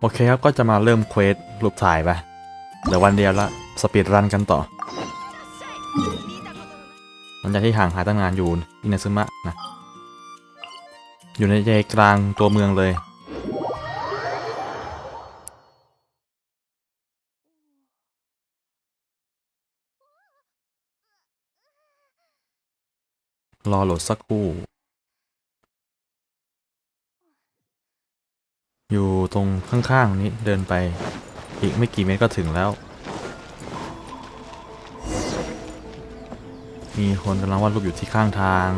โอเคครับก็จะมาเริ่มเควสรูปถ่ายไปเดี๋ยววันเดียวละสปีดรันกันต่อ หลังจากที่ห่างหายตั้งนานอยู่อินาซึมะนะ อยู่ในใจกลางตัวเมืองเลย รอโหลดสักครู่ อยู่ตรงข้างๆนี้เดินไปอีกไม่กี่เมตรก็ถึงแล้ว มีคนกำลังวาดรูปอยู่ที่ข้างทาง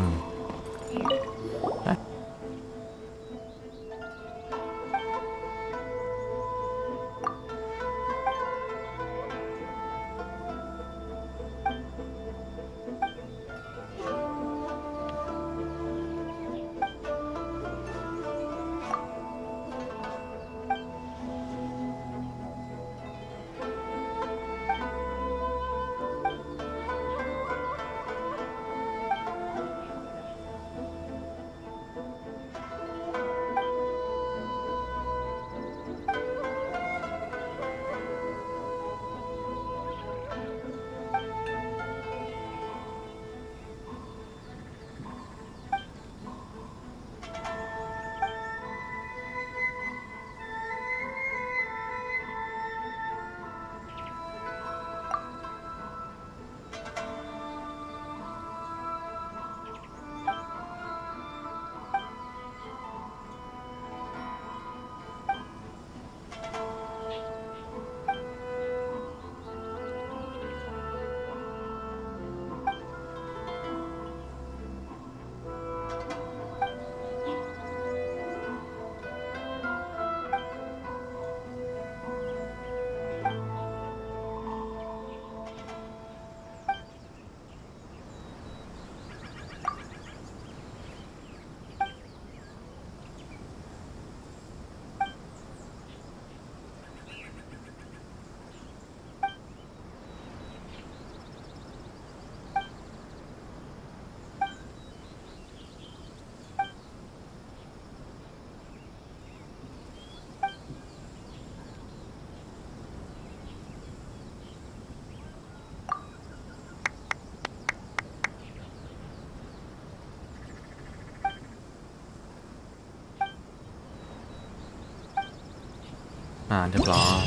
เรียบร้อย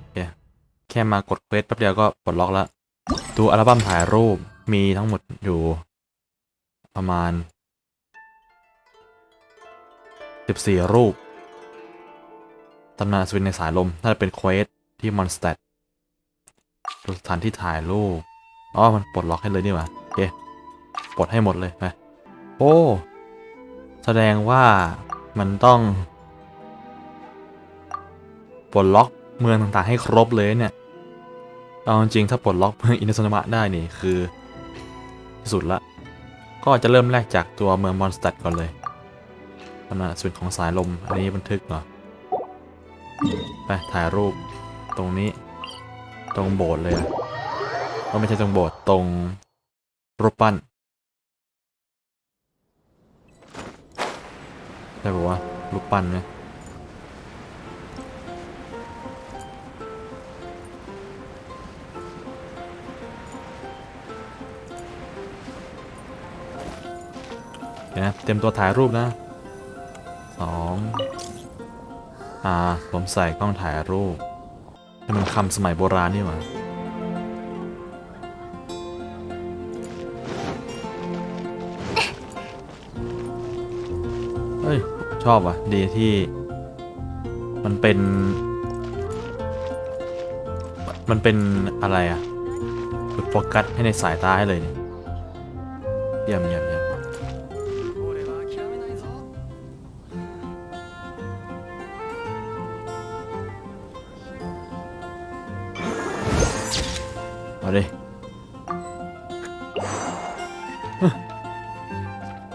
โอเคแค่มากดเควสแป๊บเดียวก็ปลดล็อกแล้วดูอัลบั้มถ่ายรูปมีทั้งหมดอยู่ ประมาณ 14 รูป ตำนานอัศวินในสายลม น่าจะเป็นเควสที่มอนสเตดดูสถานที่ถ่ายรูป อ๋อ มันปลดล็อกให้เลยนี่หว่าโอเคปลดให้หมดเลยไปโอ้ แสดงว่ามันต้อง ปลดล็อกเมืองต่างๆให้ครบเลยเนี่ย เอาจริงถ้าปลดล็อกเมืองอินเตอร์ซนามะได้นี่คือที่สุดละ ก็จะเริ่มแรกจากตัวเมืองมอนสเตดก่อนเลยตำนานส่วนของสายลม อันนี้บันทึกเหรอ ไปถ่ายรูปตรงนี้ตรงโบสถ์เลยก็ไม่ใช่ตรงโบสถ์ตรงรูปปั้นใช่ปะวะรูปปั้นไหม ดี๋ยวนะเต็มตัวถ่ายรูปนะสองอ่าผมใส่กล้องถ่ายรูปนี่มันคำสมัยโบราณนี่หว่าเฮ้ย ชอบว่ะ ดีที่ มันเป็น มันเป็นอะไรอะโฟกัสให้ในสายตาให้เลยเนี่ย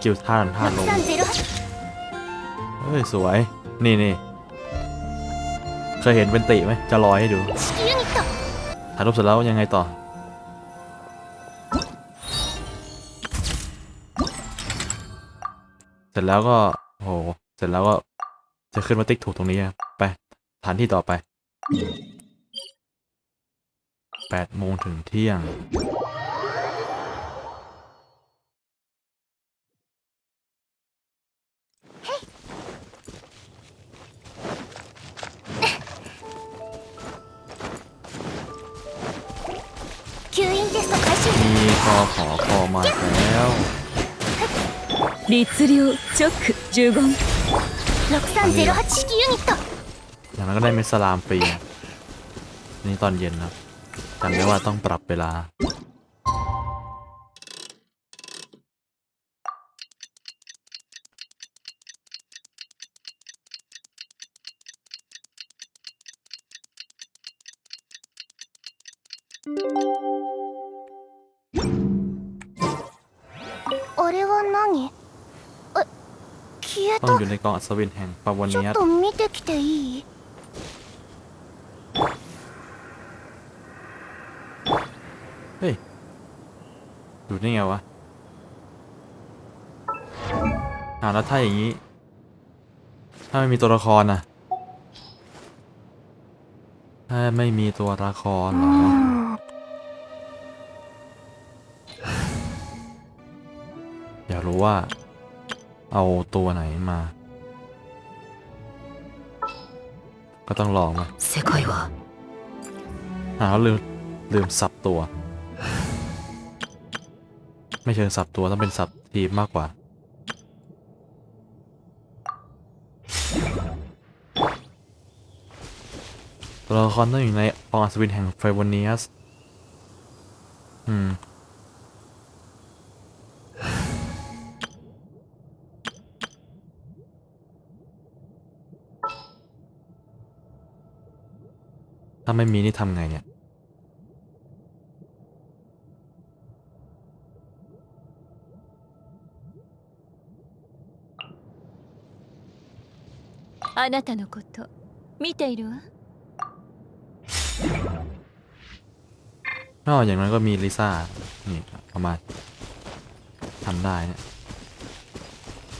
กิลท่านท่าลงเฮ้ย สวย นี่นี่เคยเห็นเป็นติไหมจะลอยให้ดูถ่ายรูปเสร็จแล้วยังไงต่อ เสร็จแล้วก็โหเสร็จแล้วก็จะขึ้นมาติ๊กถูกตรงนี้ไปฐานที่ต่อไป8โมงถึงเที่ยง ขอคอมาแล้ว 律令チョック呪言6308式ユニット อย่างนั้นก็ได้เมสลามฟรีนะนี่ตอนเย็นนะจำได้ว่าต้องปรับเวลา あ 消え ต้อง た อยู่ในกองอัศวินแห่งปาว ちょ เนีย っ ส と見てきていい เฮ้ย ดูได้ไงวะอ่าแล้วถ้าอย่างนี้ ถ้าไม่มีตัวละครนะถ้าไม่มีตัวละครเหรอ อยากรู้ว่า เอาตัวไหนมา ก็ต้องลองมา 世界は อ่าแล้วลืมลืมสับตัว ไม่เชิงสับตัวต้องเป็นสับทีมมากกว่า ตัวละครต้องอยู่ในองค์อัศวินแห่งเฟรวเนียส อืม ถ้าไม่มีนี่ทำไงเนี่ย あなたのこと見ているわ นอกอย่างนั้นก็มีลิซ่า นี่ประมาณทำได้เนี่ย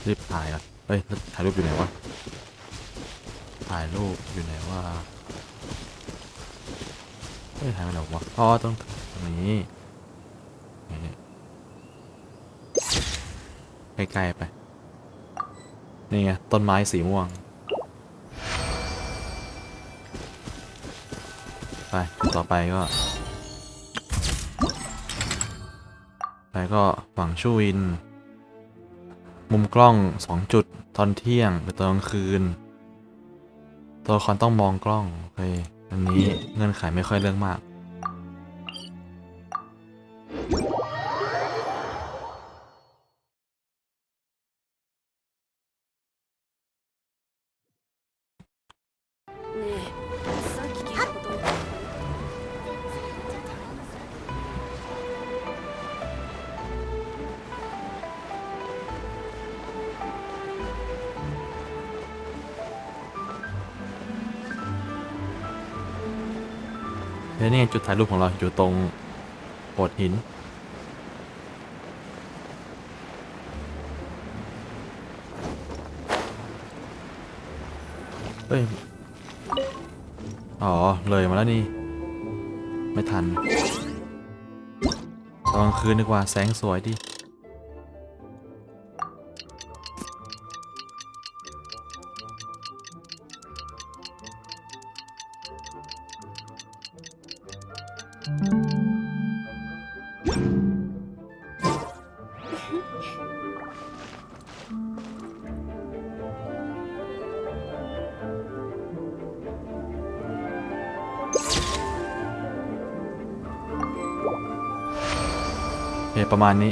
รีบถ่ายก่อนเฮ้ยแล้วถ่ายรูปอยู่ไหนวะ ถ่ายรูปอยู่ไหนวะ เฮ้ยถ่ายไม่ไหนวะอ๋อต้องตรงนี้ใกล้ๆไป นี่ไง ต้นไม้สีม่วง ไป ต่อไปก็ ไปก็หวังชูวิน มุมกล้อง 2 จุด ตอนเที่ยงหรือตอนกลางคืน ตัวละครต้องมองกล้อง โอเค อันนี้เงื่อนไขไม่ค่อยเรื่องมาก และนี่จุดถ่ายรูปของเราอยู่ตรงโขดหินเอ้ย อ๋อ เลยมาแล้วนี่ ไม่ทันตอนกลางคืนดีกว่าแสงสวยดิ โอเคประมาณนี้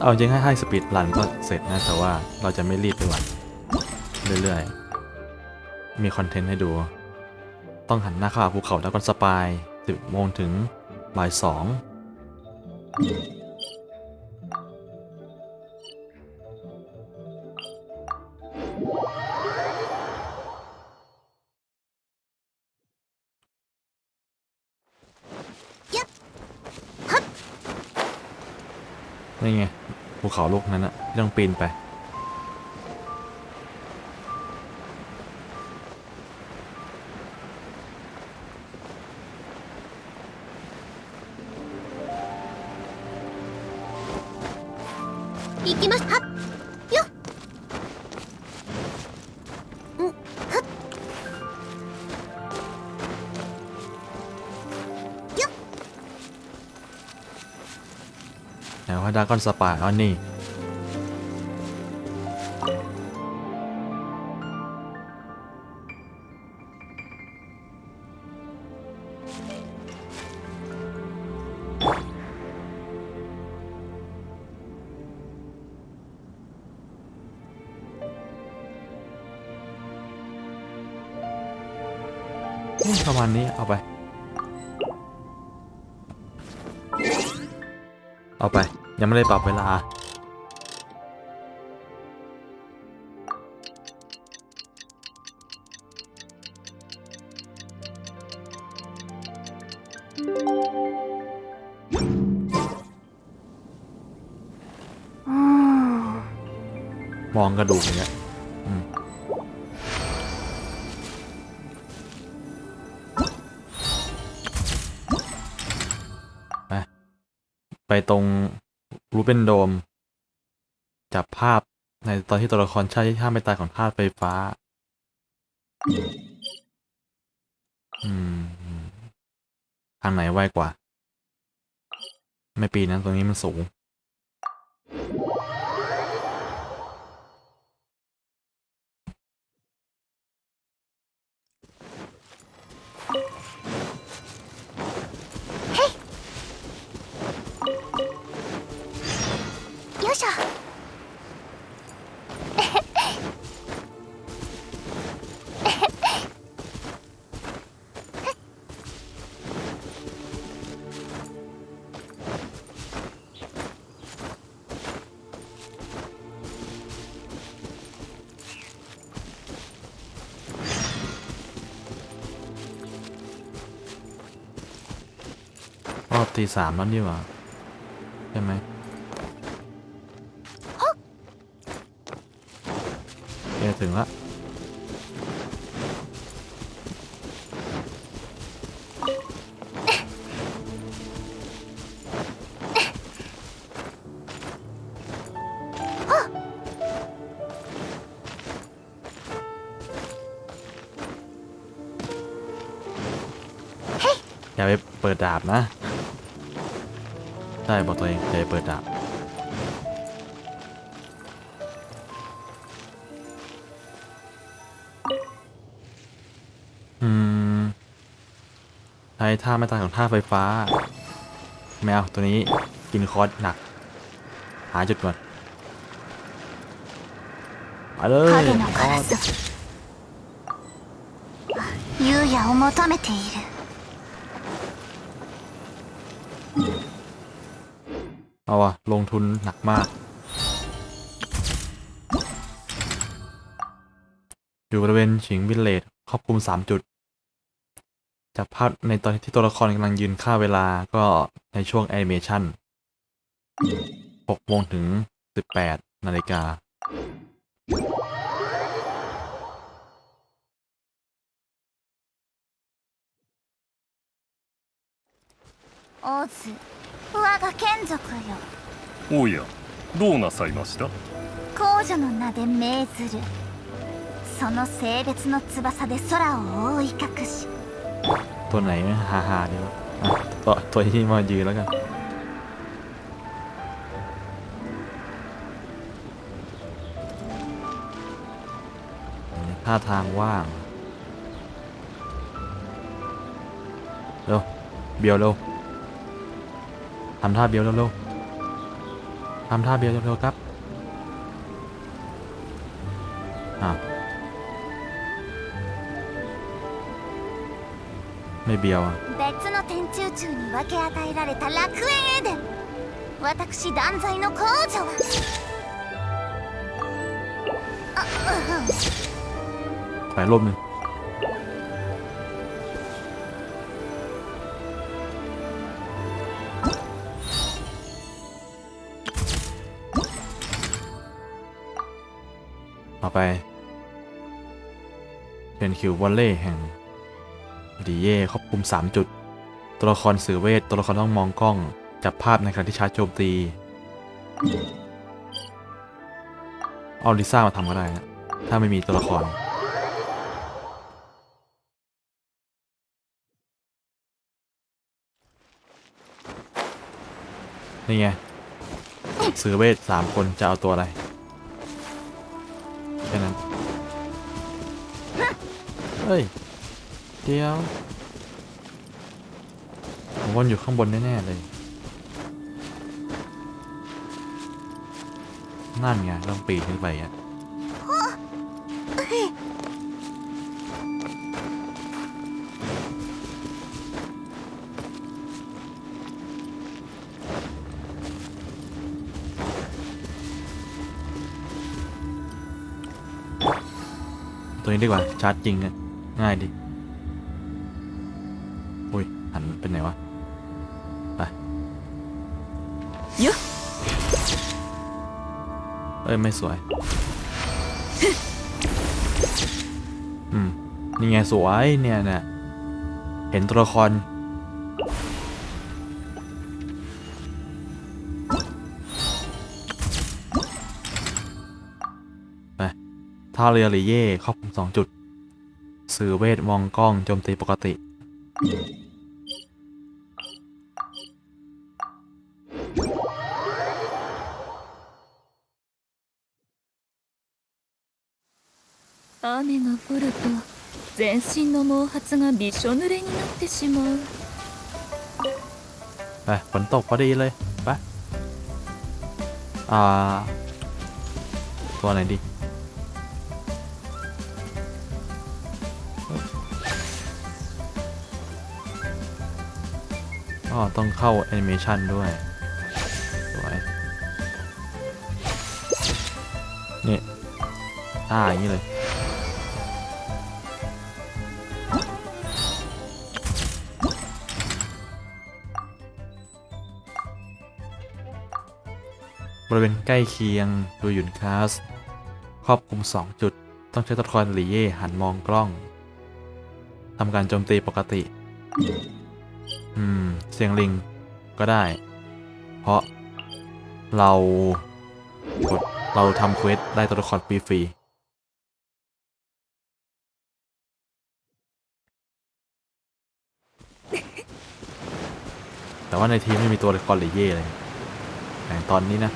เอาจริงให้ให้สปีดรันก็เสร็จนะ แต่ว่าเราจะไม่รีบไปวันเรื่อยๆ มีคอนเทนต์ให้ดู ต้องหันหน้าเข้าหาภูเขาแล้วก็สปาย 10โมงถึง บ่ายสองนี่ไงภูเขาลูกนั้นนะที่ต้องปีนไป ดากอนสปาอ๋อนี่อืมประมาณนี้ เอาไป เอาไป ยังไม่ได้ปรับเวลาうーんมองกระดูกอย่างเงี้ยไปไปตรง รูเป็นโดม จับภาพในตอนที่ตัวละครใช้ท่าไม่ตายของธาตุไฟฟ้า อืม ทางไหนไวกว่า ไม่ปีนั้นตรงนี้มันสูง รอบตีสามแล้วนี่หว่าใช่ไหมเอถึงละอย่าไปเปิดดาบนะ ใช่บอกตัวเองจะเปิดดาบอืมใช้ท่าไม่ตายของท่าไฟฟ้าไม่เอาตัวนี้กินคอร์สหนัก หาจุดก่อนมาเลยคอร์ส เอาวะลงทุนหนักมาก อยู่บริเวณฉิงวิลเลจครอบคลุม 3 จุด จากภาพในตอนที่ตัวละครกำลังยืนค่าเวลาก็ในช่วงแอนิเมชัน6โมงถึง 18 นาฬิกาオズ我が眷属よおやどうなさいました公女の名で命ずるその性別の翼で空を覆い隠し ตัวไหนฮาฮาดีวะอ่ะตัวตัวที่มายืนแล้วกัน ท่าทางว่าง เร็ว เบียวเร็ว ทำท่าเบียวเร็วๆทำท่าเบียวเร็วๆครับอ้าวไม่เบียวอ่ะ 別の天中宙に分け与えられた楽園エデン私断罪の公女はあうう ถอยรอบหนึ่ง ไป เป็นคิววอลเล่แห่งดีเย่ครอบคลุม 3 จุด ตัวละครสื่อเวท ตัวละครต้องมองกล้อง จับภาพในขณะที่ชาร์จโจมตี เอาลิซ่ามาทำก็ได้นะ ถ้าไม่มีตัวละครนี่ไง ซื้อเวทสามคนจะเอาตัวอะไร เฮ้ย เดี๋ยวผมวนอยู่ข้างบนแน่ๆเลย นั่นไงต้องปีนขึ้นไปอะตัวนี้ดีกว่าชาร์จจริงอะ ง่ายดีอุ้ยหันเป็นไหนวะ ไปよっเอ้ย ไม่สวย อืม นี่ไงสวยเนี่ยเนี่ยเห็นตัวละครไปท่าเรือหรือเย่ครอบคลุมสองจุด สื่อเวทมองกล้องโจมตีปกติ 雨が降ると全身の毛髪がびしょ濡れになってしまう ไปฝนตกพอดีเลย ไป อ่า ตัวไหนดี ก็ต้องเข้าแอนิเมชันด้วยสวยนี่ท่าอย่างนี้เลยบริเวณใกล้เคียงดูหยุนคลาส ครอบคลุม 2 จุด ต้องใช้ตัวละครหลีเย่หันมองกล้องทำการโจมตีปกติ อืม เสียงลิงก็ได้ เพราะเรากดเราทำเควสได้ตัวละครฟรีๆแต่ว่าในทีมไม่มีตัวละครหลีเย่เลยอย่างตอนนี้นะ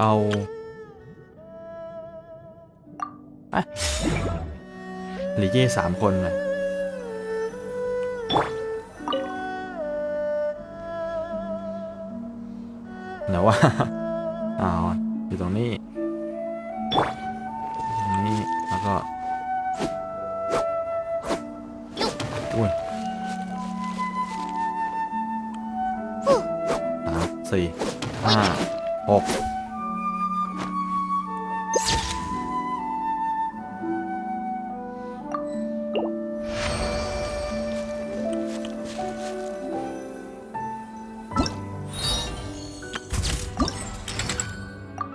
เอาไปหลีเย่สามคนเลย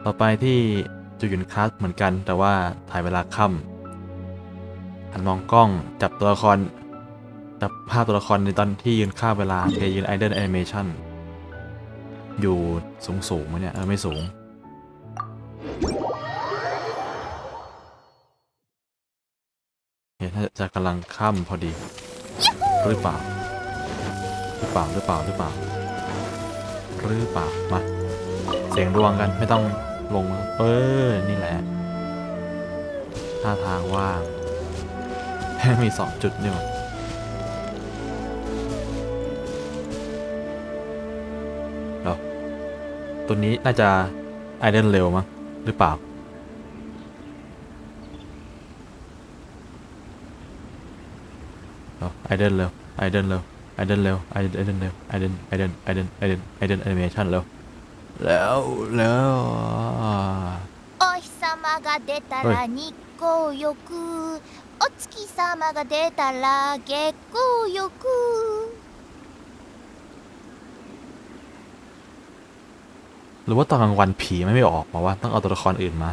ต่อไปที่จุดหยุนคลาสเหมือนกันแต่ว่าถ่ายเวลาค่ำหันมองกล้องจับตัวละคร จับภาพตัวละครในตอนที่ยืนข้าเวลาเพยยืนไอเดนแอนิเมชันอยู่สูงสูงๆไหมเนี่ย เออ ไม่สูงเนี่ยถ้าจะกำลังข้ามพอดี หรือเปล่า หรือเปล่า หรือเปล่า หรือเปล่า หรือเปล่า มา เสียงดวงกันไม่ต้อง ลงเออนี่แหละท่าทางว่างมีสองจุดนี่หว่าเรอตัวนี้น่าจะไอเดนเร็วมั้งหรือเปล่า ไอเดนเร็วไอเดนเร็วไอเดนเร็วไอเดนเร็วไอเดนไอเดนไอเดนไอเดนไอเดนแอนิเมชันเร็ว แล้วแล้วอ่า お日様が出たはら日光浴 お月様が出たら月光浴 หรือว่าตอนกลางวันผีไม่ไม่ออกมาว่าต้องเอาตัวละครอื่นมา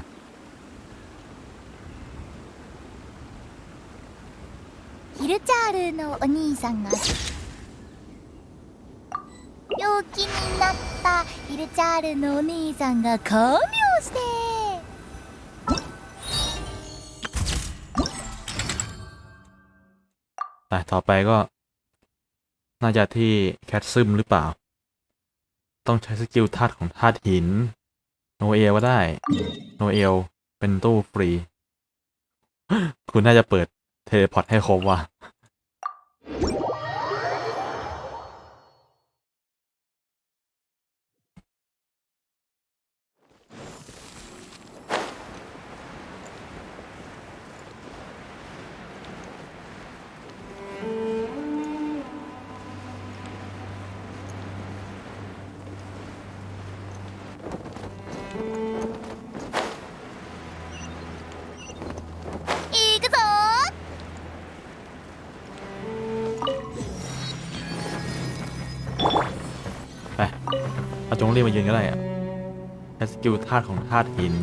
ヒルチャールのお兄さんが 陽気になったヒルチャールのお兄さんが看病して แต่ต่อไปก็ น่าจะที่แคทซึมหรือเปล่า ต้องใช้สกิลธาตุของธาตุหิน โนเอลก็ได้ โนเอลเป็นตู้ฟรี คุณน่าจะเปิดเทเลพอร์ตให้ครบว่ะ เอาจงรีบมายืนก็ได้อะใช้สกิลธาตุของธาตุหิน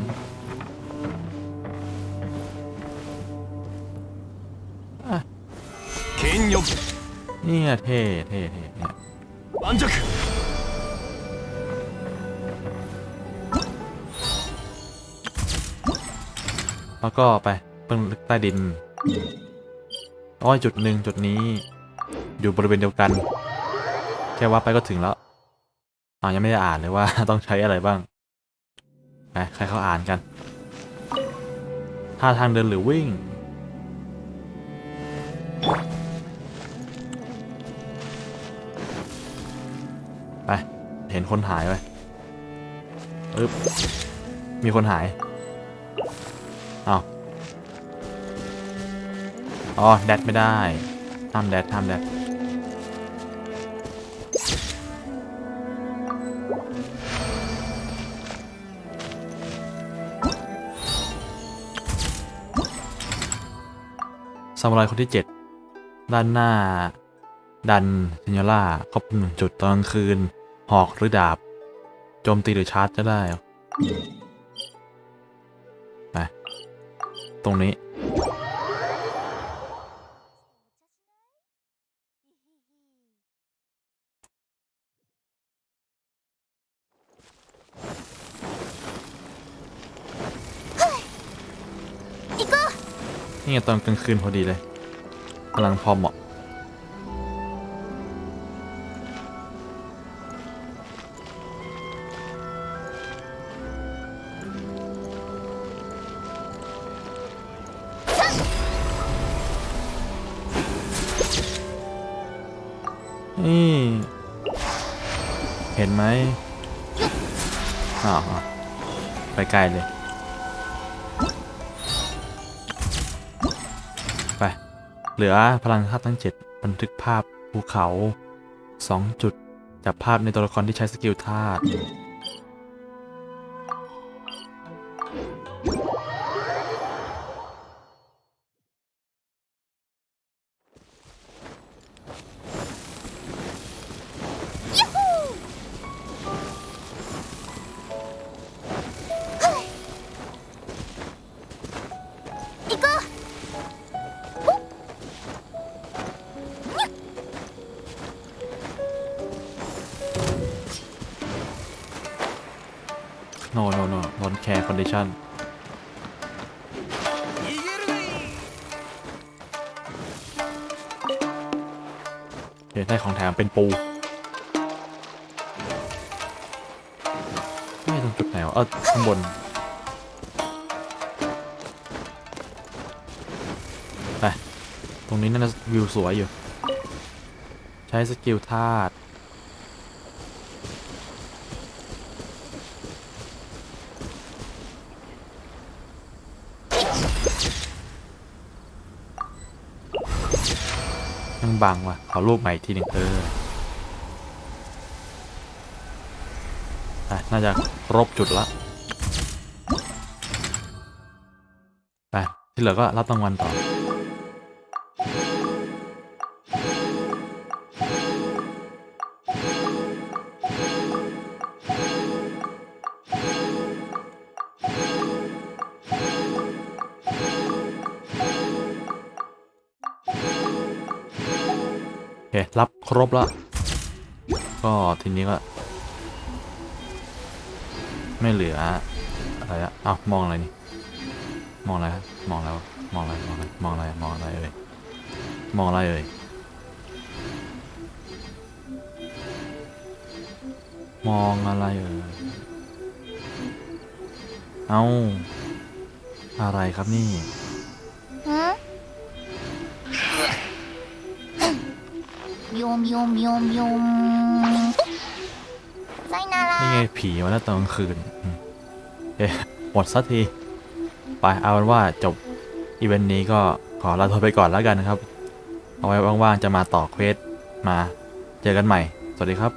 剣力 เนี่ยเท่เท่เท่เนี่ย 盤石 แล้วก็ไปเพิ่งลึกใต้ดินอ้อยจุดหนึ่งจุดนี้ อยู่บริเวณเดียวกัน แค่ว่าไปก็ถึงแล้ว อ่ายังไม่ได้อ่านเลยว่าต้องใช้อะไรบ้างไปใครเขาอ่านกันท่าทางเดินหรือวิ่ง ไป เห็นคนหายไปอึ๊บ มีคนหายอ้าวอ๋อ แดดไม่ได้ห้ามแดดห้ามแดดามูไรคนที่ 7 ด้านหน้า ดันซิญล่าครบหนึ่งจุดตอนกลางคืน หอกหรือดาบ โจมตีหรือชาร์จจะได้ไปตรงนี้ นี่ไงตอนกลางคืนพอดีเลยกำลังพอเหมาะนี่เห็นไหมอ้าวอ้าวไปไกลเลย ลือพลังธาตุทั้ง 7 บันทึกภาพภูเขา 2 จุด จับภาพในตัวละครที่ใช้สกิลธาตุ ชันเคได้ของแถมเป็นปูไม่ตรงจุดไหนวะเออข้างบนไปตรงนี้น่าจะวิวสวยอยู่ ใช้สกิลธาตุ ยังบังว่ะ ขอรูปใหม่ทีหนึ่งเออน่าจะครบจุดละไปที่เหลือก็รับรางวัลต่อ รับครบแล้ว ก็ทีนี้ก็ ไม่เหลือ อะไรอะอ้าวมองอะไรนี่ มองอะไรมองแล้วมองอะไร มองอะไร มองอะไร มองอะไรเอ่ย มองอะไรเอ่ยมองอะไรเอ่ย เอา อะไรครับนี่ ยมยมยมยมไซนารานี่ไงผีมาแล้วตอนกลางคืนอืมเอ๊ะหมดสักที ไปเอาเป็นว่าจบอีเวนต์นี้ก็ขอลาทัวไปก่อนแล้วกันนะครับ เอาไว้ว่างๆจะมาต่อเควสมาเจอกันใหม่ สวัสดีครับ